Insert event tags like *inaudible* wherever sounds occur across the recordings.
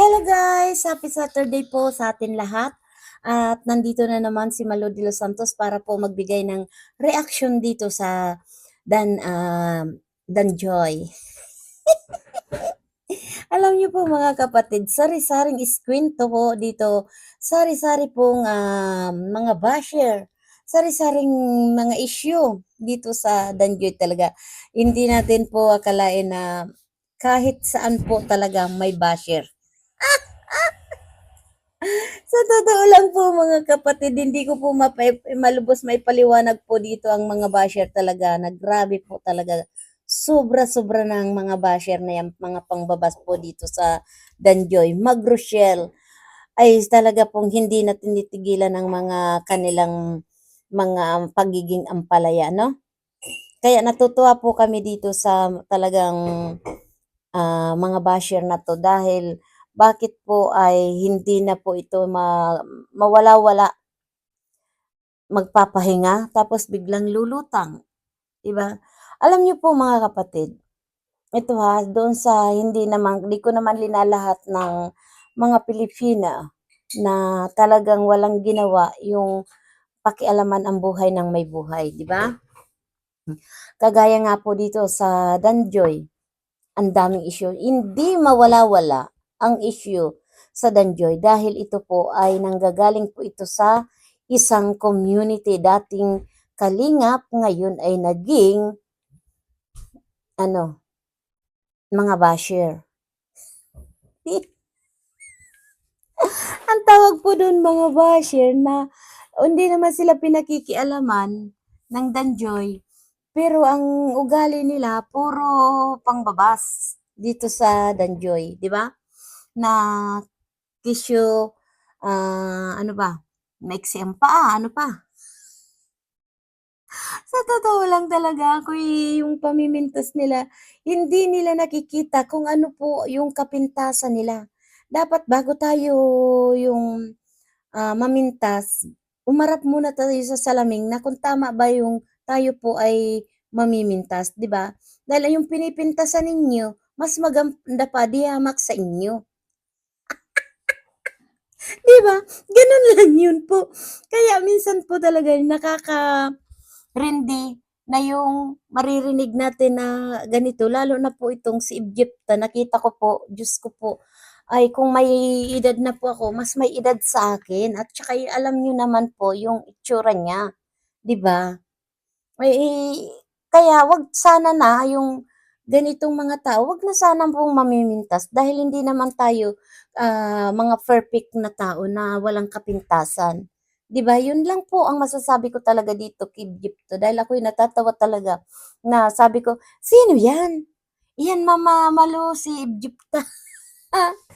Hello guys! Happy Saturday po sa atin lahat. At nandito na naman si Malo de los Santos para po magbigay ng reaction dito sa Dan, um, Dan Joy. *laughs* Alam niyo po mga kapatid, sari-saring iskwento po dito, sari-sari pong um, mga basher, sari-saring mga issue dito sa Danjoy talaga. Hindi natin po akalain na kahit saan po talaga may basher. *laughs* Sa totoo lang po mga kapatid, hindi ko po mapa- malubos may paliwanag po dito ang mga basher talaga na grabe po talaga. Sobra-sobra ng mga basher na yan, mga pangbabas po dito sa Danjoy. Mag-Rochelle ay talaga pong hindi na tinitigilan ng mga kanilang mga pagiging ampalaya, no? Kaya natutuwa po kami dito sa talagang ah, mga basher na to dahil bakit po ay hindi na po ito ma mawala-wala, magpapahinga tapos biglang lulutang, 'di ba? Alam niyo po mga kapatid, ito ha, doon sa hindi naman, di ko naman linalahat ng mga Pilipina na talagang walang ginawa yung pakialaman ang buhay ng may buhay, di ba? Kagaya nga po dito sa Danjoy, ang daming issue. Hindi mawala-wala ang issue sa Danjoy dahil ito po ay nanggagaling po ito sa isang community. Dating kalingap, ngayon ay naging ano, mga basher. *laughs* ang tawag po doon mga basher na hindi naman sila pinakikialaman ng Danjoy. Pero ang ugali nila, puro pangbabas dito sa Danjoy, di ba? Na tissue, ah, ano ba, maiksi ang paa, ano pa? Sa totoo lang talaga ako yung pamimintas nila, hindi nila nakikita kung ano po yung kapintasan nila. Dapat bago tayo yung ah, mamintas, umarap muna tayo sa salamin na kung tama ba yung tayo po ay mamimintas, 'di ba? Dahil yung pinipintasan ninyo, mas maganda pa di hamak sa inyo. 'Di ba? Ganun *laughs* lang yun po. Kaya minsan po talaga nakaka rindi na yung maririnig natin na ganito, lalo na po itong si Egypta, nakita ko po, Diyos ko po, ay kung may edad na po ako, mas may edad sa akin. At saka alam nyo naman po yung itsura niya, 'di ba? Eh, kaya wag sana na yung ganitong mga tao, wag na sana pong mamimintas dahil hindi naman tayo ah, mga perfect na tao na walang kapintasan. 'Di ba? Yun lang po ang masasabi ko talaga dito kay Egypto dahil ako'y natatawa talaga na sabi ko, sino yan? Yan Mama Malo si Egypta. *laughs*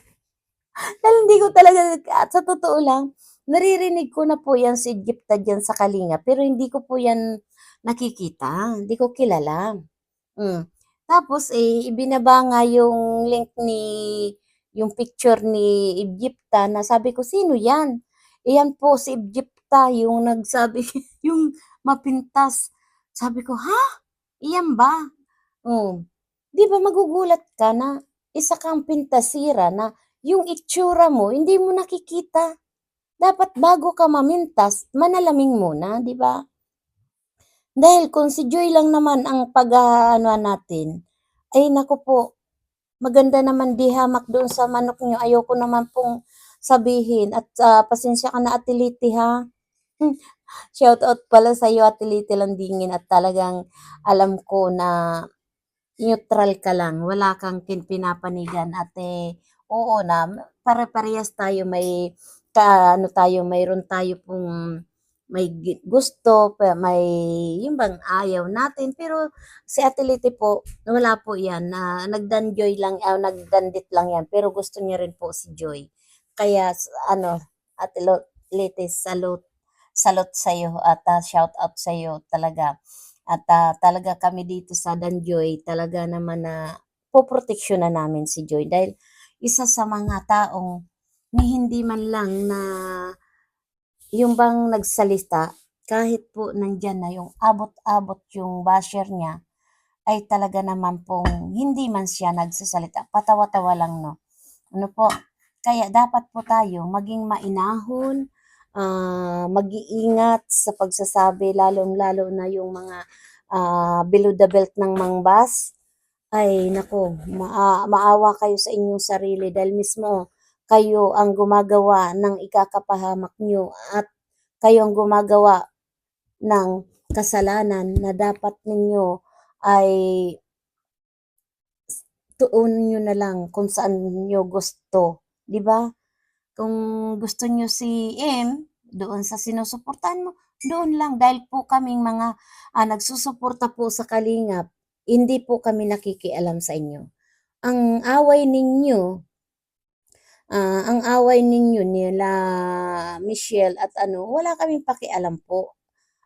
Dahil hindi ko talaga, at sa totoo lang, naririnig ko na po yan si Egypta dyan sa Kalinga, pero hindi ko po yan nakikita, hindi ko kilala. Mm. Tapos eh, ibinaba nga yung link ni, yung picture ni Egypta na sabi ko, sino yan? Iyan po si Egypta, yung nagsabi, *laughs* yung mapintas. Sabi ko, ha? Iyan ba? Oh. Di ba magugulat ka na isa kang pintasira na yung itsura mo, hindi mo nakikita. Dapat bago ka mamintas, manalaming muna, di ba? Dahil kung si Joy lang naman ang pag-ano natin, ay naku po, maganda naman di hamak doon sa manok nyo. Ayoko naman pong sabihin. At ah, pasensya ka na atiliti ha. Shout out pala sa iyo atiliti Landingin. At talagang alam ko na neutral ka lang, wala kang pinapanigan at eh, oo na, pare-parehas tayo may ka, ano tayo, mayroon tayo pong may gusto, may yung bang ayaw natin. Pero si Ate Liti po, wala po yan. Na, nagdanjoy lang, ah, nagdandit lang yan. Pero gusto niya rin po si Joy. Kaya, ano, Ate Liti, salute, salute sa'yo at ah, shout out sa'yo talaga. At ah, talaga kami dito sa Danjoy, talaga naman na poproteksyon na namin si Joy. Dahil isa sa mga taong ni hindi man lang na yung bang nagsalita, kahit po nandyan na yung abot-abot yung basher niya, ay talaga naman pong hindi man siya nagsasalita. Patawa-tawa lang, no? Ano po? Kaya dapat po tayo maging mainahon, ah, mag-iingat sa pagsasabi lalong-lalo na yung mga, ah, below the belt ng mangbas. Ay naku, maa maawa kayo sa inyong sarili dahil mismo kayo ang gumagawa ng ikakapahamak niyo at kayo ang gumagawa ng kasalanan na dapat ninyo ay tuunin niyo na lang kung saan niyo gusto, 'di ba? Kung gusto niyo si M, doon sa sinusuportahan mo, doon lang dahil po kaming mga, ah, nagsusuporta po sa kalingap, hindi po kami nakikialam sa inyo. Ang away ninyo ah, ang away ninyo nila Michelle at ano, wala kaming pakialam po.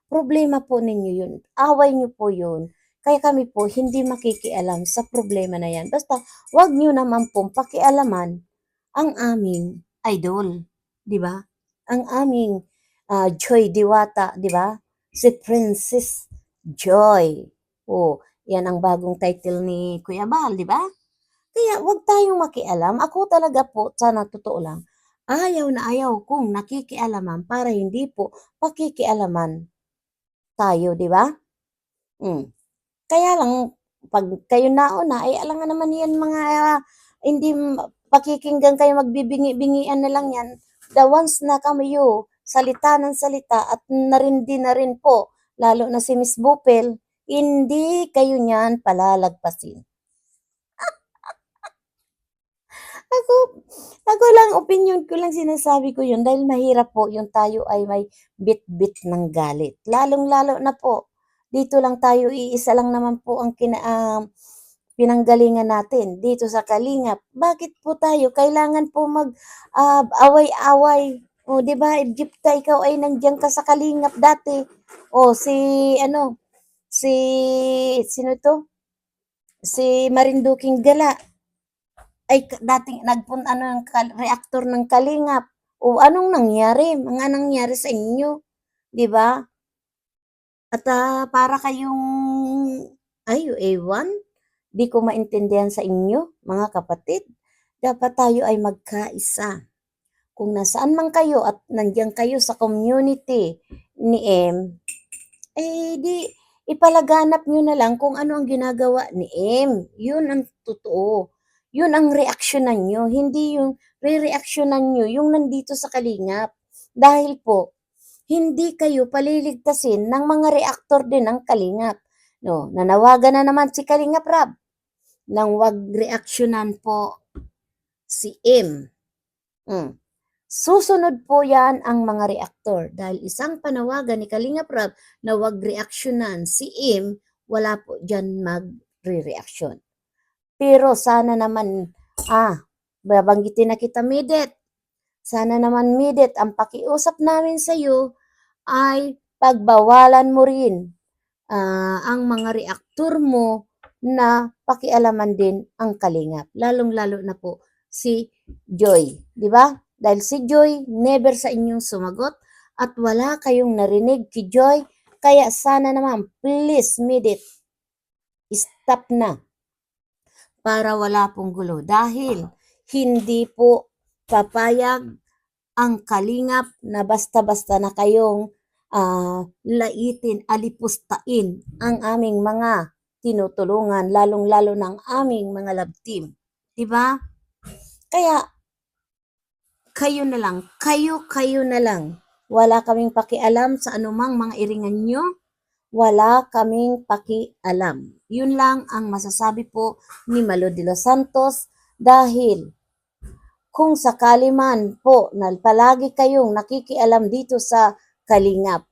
Problema po ninyo yun. Away niyo po yun. Kaya kami po hindi makikialam sa problema na yan. Basta wag niyo naman pong pakialaman ang aming idol, 'di ba? Ang aming ah, Joy Diwata, 'di ba? Si Princess Joy. Oh, 'yan ang bagong title ni Kuya Bal, 'di ba? Kaya wag tayong makialam. Ako talaga po, sa totoo lang, ayaw na ayaw kong nakikialaman para hindi po pakikialaman tayo, 'di ba? Hmm. Kaya lang pag kayo nauna ay alangan naman 'yan mga ah, hindi pakikinggan kayo magbibingi-bingian na lang 'yan. The once na kayo salita ng salita at narindi na rin po, lalo na si Miss Bupel, hindi kayo niyan palalagpasin. Ako, ako lang, opinion ko lang sinasabi ko yun dahil mahirap po yung tayo ay may bit-bit ng galit. Lalong-lalo na po, dito lang tayo, iisa lang naman po ang kina, ah, pinanggalingan natin dito sa Kalingap. Bakit po tayo kailangan po mag ah, away-away? O, 'di ba? Egypta, ikaw ay nandiyan ka sa Kalingap dati. O si ano, si sino to? Si Marinduking Gala ay dating nagpun ano ng reactor ng Kalingap. O anong nangyari? Mga nangyari sa inyo, 'di ba? At ah, para kayong ay ewan, di ko maintindihan sa inyo, mga kapatid. Dapat tayo ay magkaisa. Kung nasaan man kayo at nandiyan kayo sa community ni M, eh di ipalaganap nyo na lang kung ano ang ginagawa ni M. Yun ang totoo. Yun ang reaksyonan nyo, hindi yung re-reaksyonan nyo yung nandito sa kalingap. Dahil po, hindi kayo paliligtasin ng mga reaktor din ng kalingap. No, nanawagan na naman si Kalingap Rab nang wag reaksyonan po si M. Mm. Susunod po yan ang mga reaktor dahil isang panawagan ni Kalingap Rab na wag reaksyonan si M, wala po dyan magre-reaksyon. Pero sana naman, ah, babanggitin na kita Midet. Sana naman Midet, ang pakiusap namin sa iyo ay pagbawalan mo rin ah, ang mga reaktor mo na pakialaman din ang kalingap. Lalong-lalo na po si Joy, di ba? Dahil si Joy never sa inyong sumagot at wala kayong narinig kay Joy. Kaya sana naman, please, Midit, stop na para wala pong gulo. Dahil hindi po papayag ang kalingap na basta-basta na kayong ah, laitin, alipustain ang aming mga tinutulungan, lalong-lalo ng aming mga love team. 'Di ba? Kaya, kayo na lang, kayo-kayo na lang. Wala kaming pakialam sa anumang mga iringan nyo. Wala kaming pakialam. Yun lang ang masasabi po ni Malo de los Santos dahil kung sakali man po na palagi kayong nakikialam dito sa Kalingap,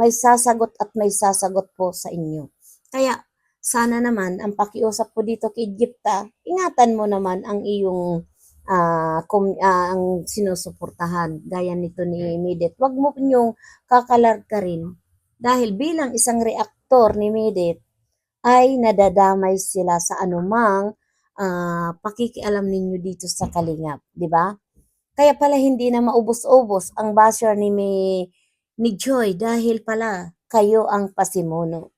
may sasagot at may sasagot po sa inyo. Kaya sana naman ang pakiusap po dito kay Egypta, ingatan mo naman ang iyong ah, kum- ah, ang sinusuportahan gaya nito ni Midet. Huwag mo niyong kakalarga rin dahil bilang isang reaktor ni Midet ay nadadamay sila sa anumang ah, pakikialam ninyo dito sa Kalingap, di ba? Kaya pala hindi na maubos-ubos ang basher ni Mi- ni Joy dahil pala kayo ang pasimuno.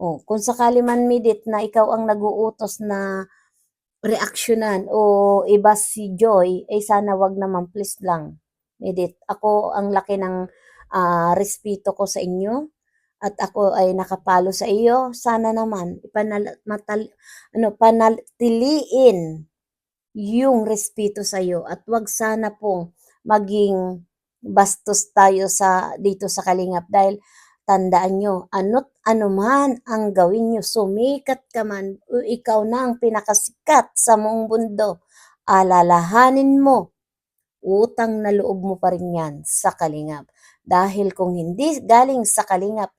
Oh, kung sakali man midit na ikaw ang naguutos na reaksyonan o iba si Joy, eh sana wag naman please lang. Edit, ako ang laki ng ah, respeto ko sa inyo at ako ay nakapalo sa iyo. Sana naman ipanal, matal, ano, panatiliin yung respeto sa iyo at wag sana pong maging bastos tayo sa dito sa Kalingap dahil tandaan nyo, ano't ano man ang gawin nyo, sumikat ka man, o ikaw na ang pinakasikat sa buong mundo, alalahanin mo, utang na loob mo pa rin yan sa Kalingap. Dahil kung hindi galing sa Kalingap,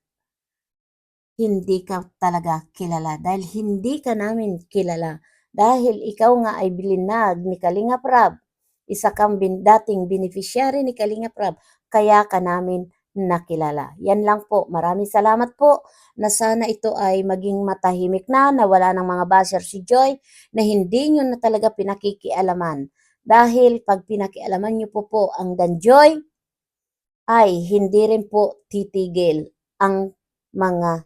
hindi ka talaga kilala. Dahil hindi ka namin kilala. Dahil ikaw nga ay bilinag ni Kalingap Rab. Isa kang bin, dating beneficiary ni Kalingap Rab. Kaya ka namin nakilala. Yan lang po. Maraming salamat po na sana ito ay maging matahimik na, na wala ng mga basher si Joy, na hindi nyo na talaga pinakikialaman. Dahil pag pinakialaman nyo po po ang Danjoy, ay hindi rin po titigil ang mga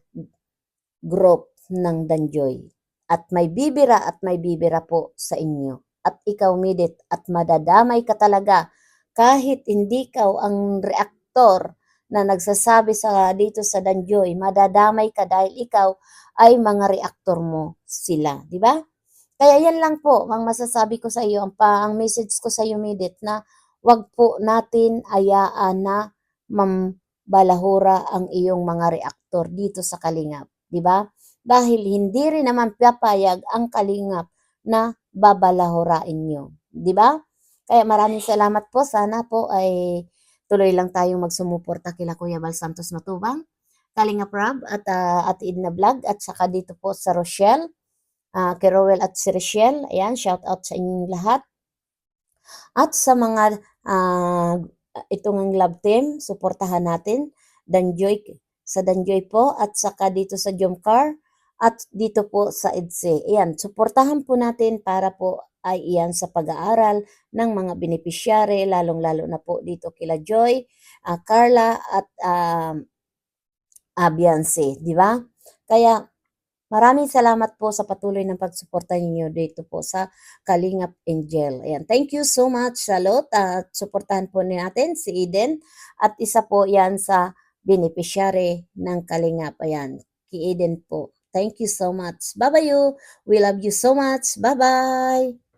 group ng Danjoy. At may bibira at may bibira po sa inyo. At ikaw, Midit, at madadamay ka talaga kahit hindi ka ang reaktor na nagsasabi sa dito sa Danjoy, madadamay ka dahil ikaw ay mga reaktor mo sila, di ba? Kaya yan lang po ang masasabi ko sa iyo, ang, pa, ang message ko sa iyo, Midit, na wag po natin ayaan na mambalahura ang iyong mga reaktor dito sa Kalingap, di ba? Dahil hindi rin naman papayag ang Kalingap na babalahurain nyo, di ba? Kaya maraming salamat po, sana po ay tuloy lang tayong magsumuporta kila Kuya Bal Santos Matubang, Kalingap Rab at uh, at Idna Vlog at saka dito po sa Rochelle, uh, kay Rowell at si Rochelle, ayan, shout out sa inyong lahat. At sa mga uh, itong ang love team, suportahan natin, Danjoy, sa Danjoy po, at saka dito sa Jomcar, at dito po sa EDSE. Ayan, suportahan po natin para po ay iyan sa pag-aaral ng mga beneficiary, lalong-lalo na po dito kila Joy, uh, Carla, at uh, Abianse, di ba? Kaya Maraming salamat po sa patuloy ng pagsuporta ninyo dito po sa Kalingap Angel. Ayan, thank you so much, Salot. At suportahan po natin si Eden. At isa po yan sa beneficiary ng Kalingap. Ayan, ki Eden po. Thank you so much. Bye-bye you. We love you so much. Bye-bye.